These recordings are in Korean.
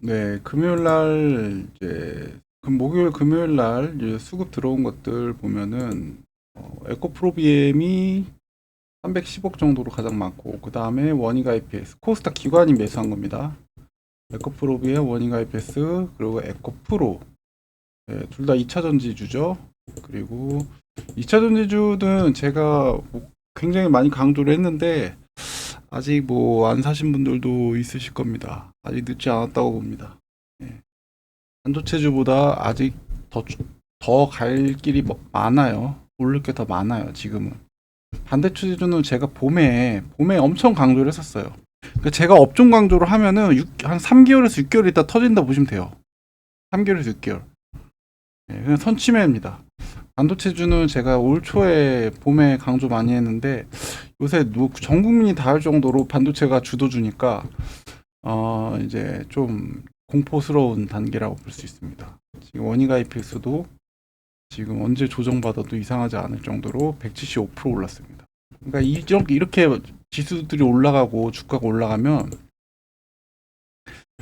네, 금요일 날 이제 금 목요일 금요일 날 이제 수급 들어온 것들 보면은 어, 에코프로비엠이 310억 정도로 가장 많고 그 다음에 원익 IPS 코스닥 기관이 매수한 겁니다. 에코프로비엠, 원익 IPS 그리고 에코프로 네, 둘다 2차 전지주죠. 그리고 2차 전지주는 제가 뭐 굉장히 많이 강조를 했는데 아직 뭐 안 사신 분들도 있으실 겁니다. 아직 늦지 않았다고 봅니다. 예. 반도체주보다 아직 더 더 갈 길이 뭐- 많아요. 오를 게 더 많아요. 지금은 반도체주는 제가 봄에 봄에 엄청 강조를 했었어요. 그러니까 제가 업종 강조를 하면은 육- 한 3개월에서 6개월 있다 터진다 보시면 돼요. 3개월에서 6개월. 예, 그냥 선취매입니다. 반도체주는 제가 올 초에 봄에 강조 많이 했는데 요새 누- 전 국민이 다 할 정도로 반도체가 주도주니까 어 이제 좀 공포스러운 단계라고 볼 수 있습니다. 지금 원익 IPS도 지금 언제 조정받아도 이상하지 않을 정도로 175% 올랐습니다. 그러니까 이렇게 지수들이 올라가고 주가가 올라가면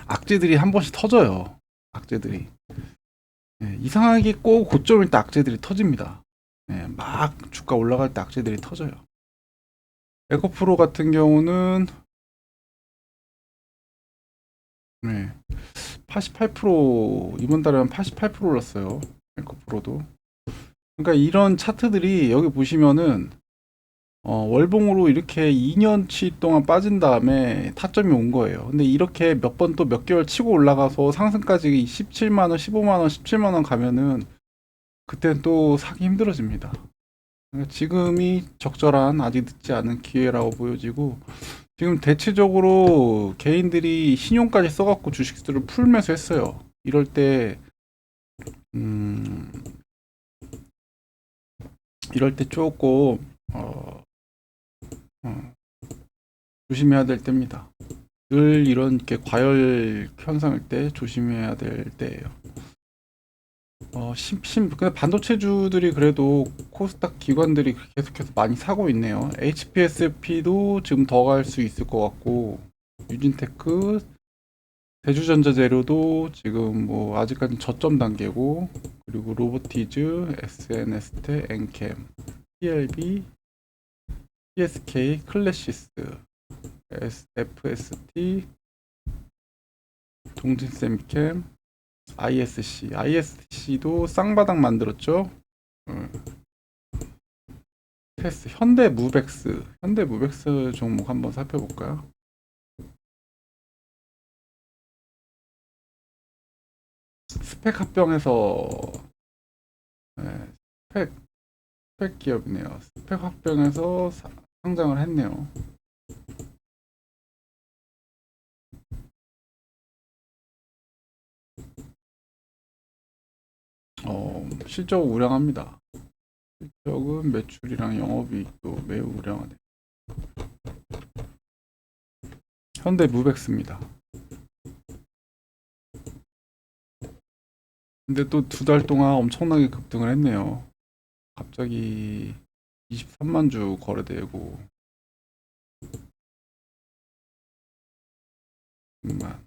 악재들이 한 번씩 터져요. 악재들이 예, 이상하게 꼭 고점일 때 악재들이 터집니다. 예, 막 주가 올라갈 때 악재들이 터져요. 에코프로 같은 경우는 네, 88% 이번 달에는 88% 올랐어요. 에코프로도. 그러니까 이런 차트들이 여기 보시면은 어, 월봉으로 이렇게 2년치 동안 빠진 다음에 타점이 온 거예요. 근데 이렇게 몇 번 또 몇 개월 치고 올라가서 상승까지 17만 원, 15만 원, 17만 원 가면은 그때는 또 사기 힘들어집니다. 그러니까 지금이 적절한 아직 늦지 않은 기회라고 보여지고 지금 대체적으로 개인들이 신용까지 써갖고 주식들을 풀면서 했어요. 이럴 때 음, 이럴 때 조금 어, 어, 조심해야 될 때입니다. 늘 이런 게 과열 현상일 때 조심해야 될 때예요. 어, 심, 심, 근데 반도체주들이 그래도 코스닥 기관들이 계속해서 많이 사고 있네요. HPSP도 지금 더 갈 수 있을 것 같고, 유진테크, 대주전자재료도 지금 뭐 아직까지 저점 단계고, 그리고 로보티즈, SNS테, 엔캠, PLB, PSK, 클래시스, S, FST, 동진세미캠, ISC, ISC도 쌍바닥 만들었죠. 음. 테스, 현대 무벡스, 현대 무벡스 종목 한번 살펴볼까요? 스펙 합병해서 네, 스펙 스펙 기업이네요. 스펙 합병해서 사- 상장을 했네요. 어, 실적 우량합니다. 실적은 매출이랑 영업이익도 매우 우량하네. 현대 무벡스입니다. 근데 또 두 달 동안 엄청나게 급등을 했네요. 갑자기 23만 주 거래되고 만.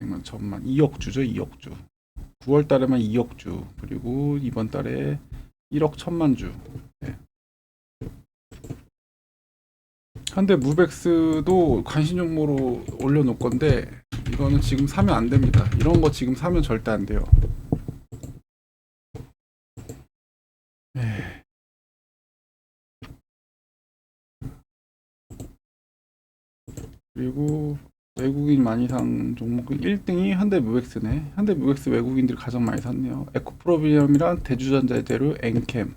100만 천만. 2억 주죠 2억 주. 9월 달에만 2억 주. 그리고 이번 달에 1억 천만 주. 네. 현대 무벡스도 관심 종목으로 올려놓을 건데 이거는 지금 사면 안 됩니다. 이런 거 지금 사면 절대 안 돼요 그리고 외국인 많이 산 종목 1등이 현대 무벡스네. 현대 무벡스 외국인들이 가장 많이 샀네요. 에코프로비엄이랑 대주전자재료 엔캠.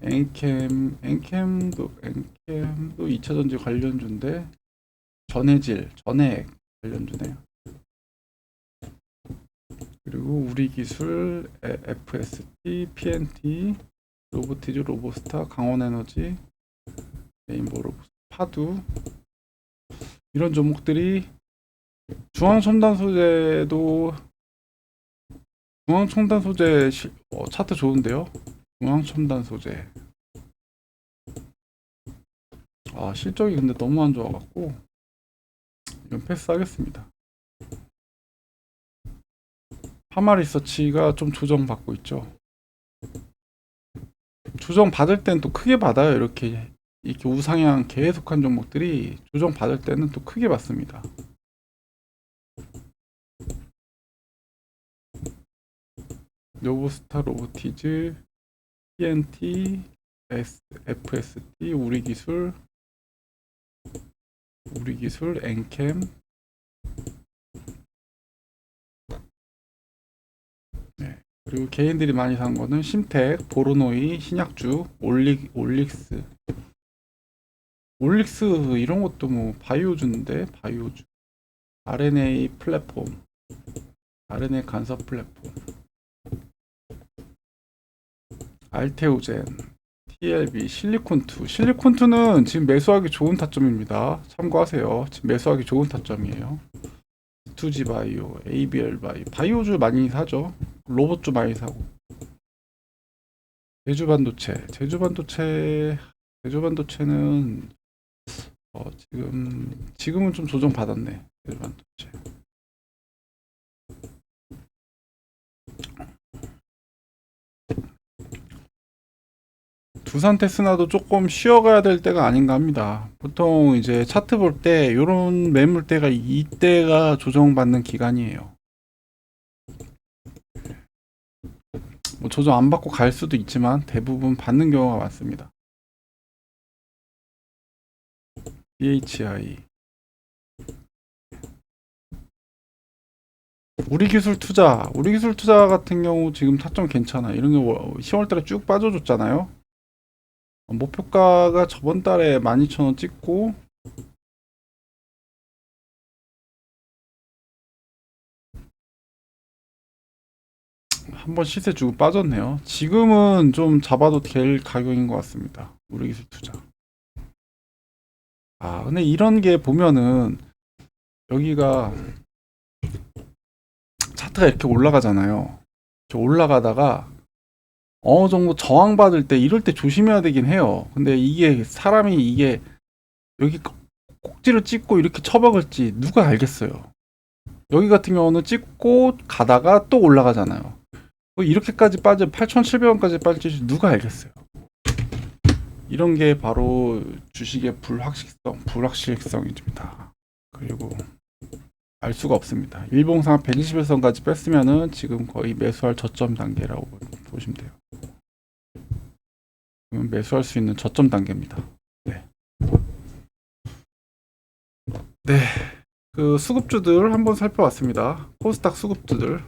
엔캠 엔캠도 엔캠도 2차전지 관련주인데 전해질 전해액 관련주네요. 그리고 우리기술 에- FST, PNT, 로보티즈, 로보스타, 강원에너지, 로보스, 파두 이런 종목들이 중앙첨단 소재도 중앙첨단 소재 시- 어, 차트 좋은데요? 중앙첨단 소재 아 실적이 근데 너무 안 좋아갖고 이건 패스하겠습니다. 파마리서치가 좀 조정받고 있죠. 조정 받을 땐 또 크게 받아요. 이렇게 이렇게 우상향 계속한 종목들이 조정 받을 때는 또 크게 받습니다. 노브스타 로보티즈, TNT, S, FST, 우리기술, 우리기술, 엔캠, 네. 그리고 개인들이 많이 산 거는 심텍, 보르노이, 신약주, 올릭, 올릭스, 올릭스 이런 것도 뭐 바이오주인데 바이오주, RNA 플랫폼, RNA 간섭 플랫폼, 알테오젠, TLB, 실리콘2. 실리콘2는 지금 매수하기 좋은 타점입니다. 참고하세요. 지금 매수하기 좋은 타점이에요. 2G 바이오, ABL 바이오, 바이오주 많이 사죠. 로봇주 많이 사고. 제주 반도체, 제주 반도체, 제주 반도체는 어, 지금 지금은 좀 조정 받았네. 제주 반도체. 두산 테스나도 조금 쉬어가야 될 때가 아닌가 합니다. 보통 이제 차트 볼 때 이런 매물대가 이때가 조정받는 기간이에요. 뭐 조정 안 받고 갈 수도 있지만 대부분 받는 경우가 많습니다. DHI 우리 기술 투자, 우리 기술 투자 같은 경우 지금 타점 괜찮아. 이런 게 10월 달에 쭉 빠져줬잖아요. 목표가가 저번 달에 12,000원 찍고 한번 시세 주고 빠졌네요. 지금은 좀 잡아도 될 가격인 것 같습니다. 우리 기술 투자. 아, 근데 이런 게 보면은 여기가 차트가 이렇게 올라가잖아요. 이렇게 올라가다가 어느 정도 저항받을 때 이럴 때 조심해야 되긴 해요. 근데 이게 사람이 이게 여기 꼭지를 찍고 이렇게 처박을지 누가 알겠어요. 여기 같은 경우는 찍고 가다가 또 올라가잖아요. 뭐 이렇게까지 빠져 8,700원까지 빠질지 누가 알겠어요. 이런 게 바로 주식의 불확실성, 불확실성입니다. 그리고 알 수가 없습니다. 일봉상 121선까지 뺐으면은 지금 거의 매수할 저점 단계라고 보시면 돼요. 매수할 수 있는 저점 단계입니다. 네. 네. 그 수급주들 한번 살펴봤습니다. 코스닥 수급주들